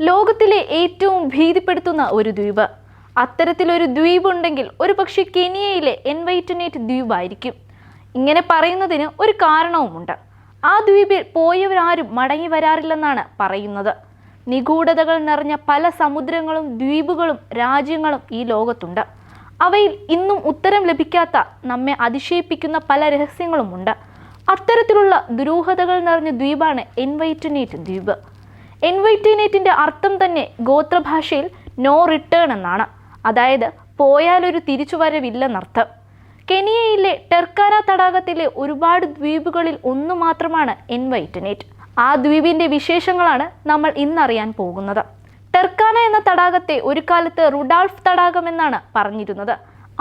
ലോകത്തിലെ ഏറ്റവും ഭീതിപ്പെടുത്തുന്ന ഒരു ദ്വീപ്. അത്തരത്തിലൊരു ദ്വീപ് ഉണ്ടെങ്കിൽ ഒരു പക്ഷേ കെനിയയിലെ എൻവൈറ്റനേറ്റ് ദ്വീപായിരിക്കും. ഇങ്ങനെ പറയുന്നതിന് ഒരു കാരണവുമുണ്ട്. ആ ദ്വീപിൽ പോയവരാരും മടങ്ങി വരാറില്ലെന്നാണ് പറയുന്നത്. നിഗൂഢതകൾ നിറഞ്ഞ പല സമുദ്രങ്ങളും ദ്വീപുകളും രാജ്യങ്ങളും ഈ ലോകത്തുണ്ട്. അവയിൽ ഇന്നും ഉത്തരം ലഭിക്കാത്ത നമ്മെ അതിശയിപ്പിക്കുന്ന പല രഹസ്യങ്ങളുമുണ്ട്. അത്തരത്തിലുള്ള ദുരൂഹതകൾ നിറഞ്ഞ ദ്വീപാണ് എൻവൈറ്റനേറ്റ് ദ്വീപ്. എൻവൈറ്റനേറ്റിന്റെ അർത്ഥം തന്നെ ഗോത്രഭാഷയിൽ നോ റിട്ടേൺ എന്നാണ്. അതായത് പോയാലൊരു തിരിച്ചുവരവില്ലെന്നർത്ഥം. കെനിയയിലെ ടെർക്കാന തടാകത്തിലെ ഒരുപാട് ദ്വീപുകളിൽ ഒന്നു മാത്രമാണ് എൻവൈറ്റനേറ്റ്. ആ ദ്വീപിന്റെ വിശേഷങ്ങളാണ് നമ്മൾ ഇന്നറിയാൻ പോകുന്നത്. ടെർക്കാന എന്ന തടാകത്തെ ഒരു കാലത്ത് റുഡാൾഫ് തടാകം എന്നാണ് പറഞ്ഞിരുന്നത്.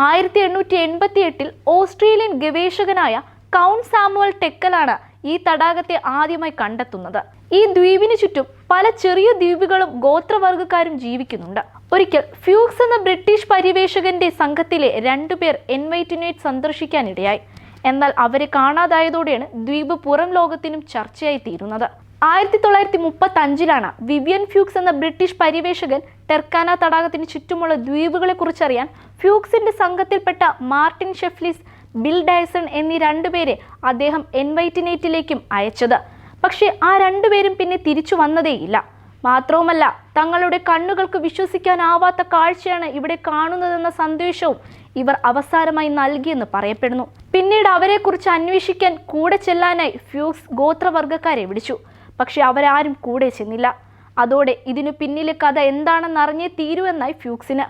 ആയിരത്തി എണ്ണൂറ്റി എൺപത്തി എട്ടിൽ ഓസ്ട്രേലിയൻ ഗവേഷകനായ കൗണ്ട് സാമുവൽ ടെക്കലാണ് ഈ തടാകത്തെ ആദ്യമായി കണ്ടെത്തുന്നത്. ഈ ദ്വീപിന് ചുറ്റും പല ചെറിയ ദ്വീപുകളും ഗോത്രവർഗക്കാരും ജീവിക്കുന്നുണ്ട്. ഒരിക്കൽ ഫ്യൂക്സ് എന്ന ബ്രിട്ടീഷ് പര്യവേഷകന്റെ സംഘത്തിലെ രണ്ടുപേർ എൻവൈറ്റിനേറ്റ് സന്ദർശിക്കാനിടയായി. എന്നാൽ അവരെ കാണാതായതോടെയാണ് ദ്വീപ് പുറം ലോകത്തിനും ചർച്ചയായി തീരുന്നത്. ആയിരത്തി തൊള്ളായിരത്തി മുപ്പത്തി അഞ്ചിലാണ് വിവിയൻ ഫ്യൂക്സ് എന്ന ബ്രിട്ടീഷ് പര്യവേഷകൻ ടെർക്കാന തടാകത്തിന് ചുറ്റുമുള്ള ദ്വീപുകളെ കുറിച്ചറിയാൻ ഫ്യൂക്സിന്റെ സംഘത്തിൽപ്പെട്ട മാർട്ടിൻ ഷെഫ്ലിസ് ബിൽ ഡയസൺ എന്നീ രണ്ടുപേരെ അദ്ദേഹം എൻവൈറ്റിനേറ്റിലേക്കും അയച്ചത്. പക്ഷേ ആ രണ്ടുപേരും പിന്നെ തിരിച്ചു വന്നതേയില്ല. മാത്രവുമല്ല തങ്ങളുടെ കണ്ണുകൾക്ക് വിശ്വസിക്കാനാവാത്ത കാഴ്ചയാണ് ഇവിടെ കാണുന്നതെന്ന സന്ദേശവും ഇവർ അവസാനമായി നൽകിയെന്ന് പറയപ്പെടുന്നു. പിന്നീട് അവരെക്കുറിച്ച് അന്വേഷിക്കാൻ കൂടെ ചെല്ലാനായി ഫ്യൂക്സ് ഗോത്രവർഗക്കാരെ വിളിച്ചു. പക്ഷെ അവരാരും കൂടെ ചെന്നില്ല. അതോടെ ഇതിനു പിന്നിലെ കഥ എന്താണെന്ന് അറിഞ്ഞേ തീരുവെന്നായി ഫ്യൂക്സിന്.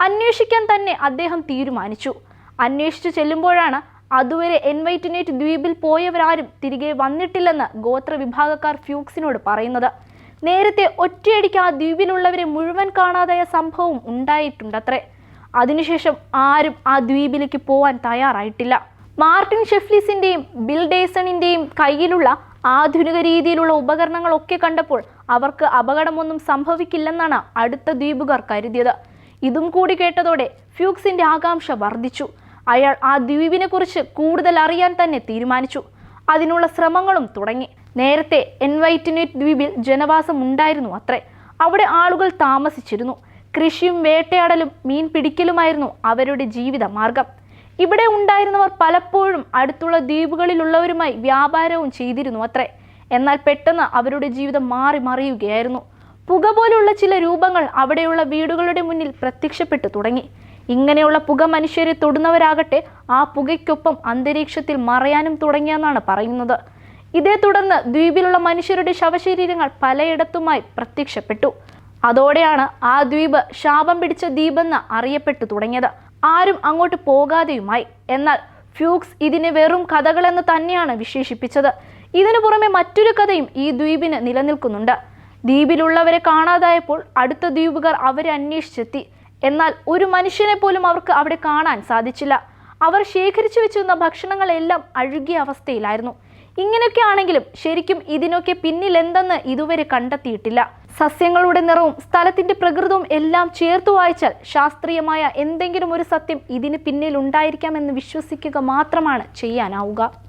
അന്വേഷിക്കാൻ തന്നെ അദ്ദേഹം തീരുമാനിച്ചു. അന്വേഷിച്ചു ചെല്ലുമ്പോഴാണ് അതുവരെ എൻവൈറ്റിനേറ്റ് ദ്വീപിൽ പോയവരാരും തിരികെ വന്നിട്ടില്ലെന്ന് ഗോത്ര വിഭാഗക്കാർ ഫ്യൂക്സിനോട് പറയുന്നത്. നേരത്തെ ഒറ്റയടിക്ക് ആ ദ്വീപിലുള്ളവരെ മുഴുവൻ കാണാതായ സംഭവം ഉണ്ടായിട്ടുണ്ടത്രേ. അതിനുശേഷം ആരും ആ ദ്വീപിലേക്ക് പോവാൻ തയ്യാറായിട്ടില്ല. മാർട്ടിൻ ഷെഫ്ലിസിന്റെയും ബിൽ ഡേസണിന്റെയും കയ്യിലുള്ള ആധുനിക രീതിയിലുള്ള ഉപകരണങ്ങളൊക്കെ കണ്ടപ്പോൾ അവർക്ക് അപകടമൊന്നും സംഭവിക്കില്ലെന്നാണ് അടുത്ത ദ്വീപുകാർ കരുതിയത്. ഇതും കൂടി കേട്ടതോടെ ഫ്യൂക്സിന്റെ ആകാംക്ഷ വർദ്ധിച്ചു. അയാൾ ആ ദ്വീപിനെക്കുറിച്ച് കൂടുതൽ അറിയാൻ തന്നെ തീരുമാനിച്ചു. അതിനുള്ള ശ്രമങ്ങളും തുടങ്ങി. നേരത്തെ എൻവൈറ്റിനേറ്റ് ദ്വീപിൽ ജനവാസം ഉണ്ടായിരുന്നു അത്രേ. അവിടെ ആളുകൾ താമസിച്ചിരുന്നു. കൃഷിയും വേട്ടയാടലും മീൻ പിടിക്കലുമായിരുന്നു അവരുടെ ജീവിത മാർഗം. ഇവിടെ ഉണ്ടായിരുന്നവർ പലപ്പോഴും അടുത്തുള്ള ദ്വീപുകളിലുള്ളവരുമായി വ്യാപാരവും ചെയ്തിരുന്നു അത്രേ. എന്നാൽ പെട്ടെന്ന് അവരുടെ ജീവിതം മാറി മറിയുകയായിരുന്നു. പുക പോലുള്ള ചില രൂപങ്ങൾ അവിടെയുള്ള വീടുകളുടെ മുന്നിൽ പ്രത്യക്ഷപ്പെട്ടു തുടങ്ങി. ഇങ്ങനെയുള്ള പുക മനുഷ്യരെ തൊടുന്നവരാകട്ടെ ആ പുകയ്ക്കൊപ്പം അന്തരീക്ഷത്തിൽ മറയാനും തുടങ്ങിയെന്നാണ് പറയുന്നത്. ഇതേ തുടർന്ന് ദ്വീപിലുള്ള മനുഷ്യരുടെ ശവശരീരങ്ങൾ പലയിടത്തുമായി പ്രത്യക്ഷപ്പെട്ടു. അതോടെയാണ് ആ ദ്വീപ് ശാപം പിടിച്ച ദ്വീപെന്ന് അറിയപ്പെട്ടു തുടങ്ങിയത്. ആരും അങ്ങോട്ട് പോകാതെയുമായി. എന്നാൽ ഫ്യൂക്സ് ഇതിനെ വെറും കഥകളെന്ന് തന്നെയാണ് വിശേഷിപ്പിച്ചത്. ഇതിനു പുറമെ മറ്റൊരു കഥയും ഈ ദ്വീപിന് നിലനിൽക്കുന്നുണ്ട്. ദ്വീപിലുള്ളവരെ കാണാതായപ്പോൾ അടുത്ത ദ്വീപുകാർ അവരെ അന്വേഷിച്ചെത്തി. എന്നാൽ ഒരു മനുഷ്യനെ പോലും അവർക്ക് അവിടെ കാണാൻ സാധിച്ചില്ല. അവർ ശേഖരിച്ചു വെച്ചിരുന്ന ഭക്ഷണങ്ങളെല്ലാം അഴുകിയ അവസ്ഥയിലായിരുന്നു. ഇങ്ങനെയൊക്കെ ആണെങ്കിലും ശരിക്കും ഇതിനൊക്കെ പിന്നിൽ എന്തെന്ന് ഇതുവരെ കണ്ടെത്തിയിട്ടില്ല. സസ്യങ്ങളുടെ നിറവും സ്ഥലത്തിന്റെ പ്രകൃതവും എല്ലാം ചേർത്ത് വായിച്ചാൽ ശാസ്ത്രീയമായ എന്തെങ്കിലും ഒരു സത്യം ഇതിന് പിന്നിൽ ഉണ്ടായിരിക്കാമെന്ന് വിശ്വസിക്കുക മാത്രമാണ് ചെയ്യാനാവുക.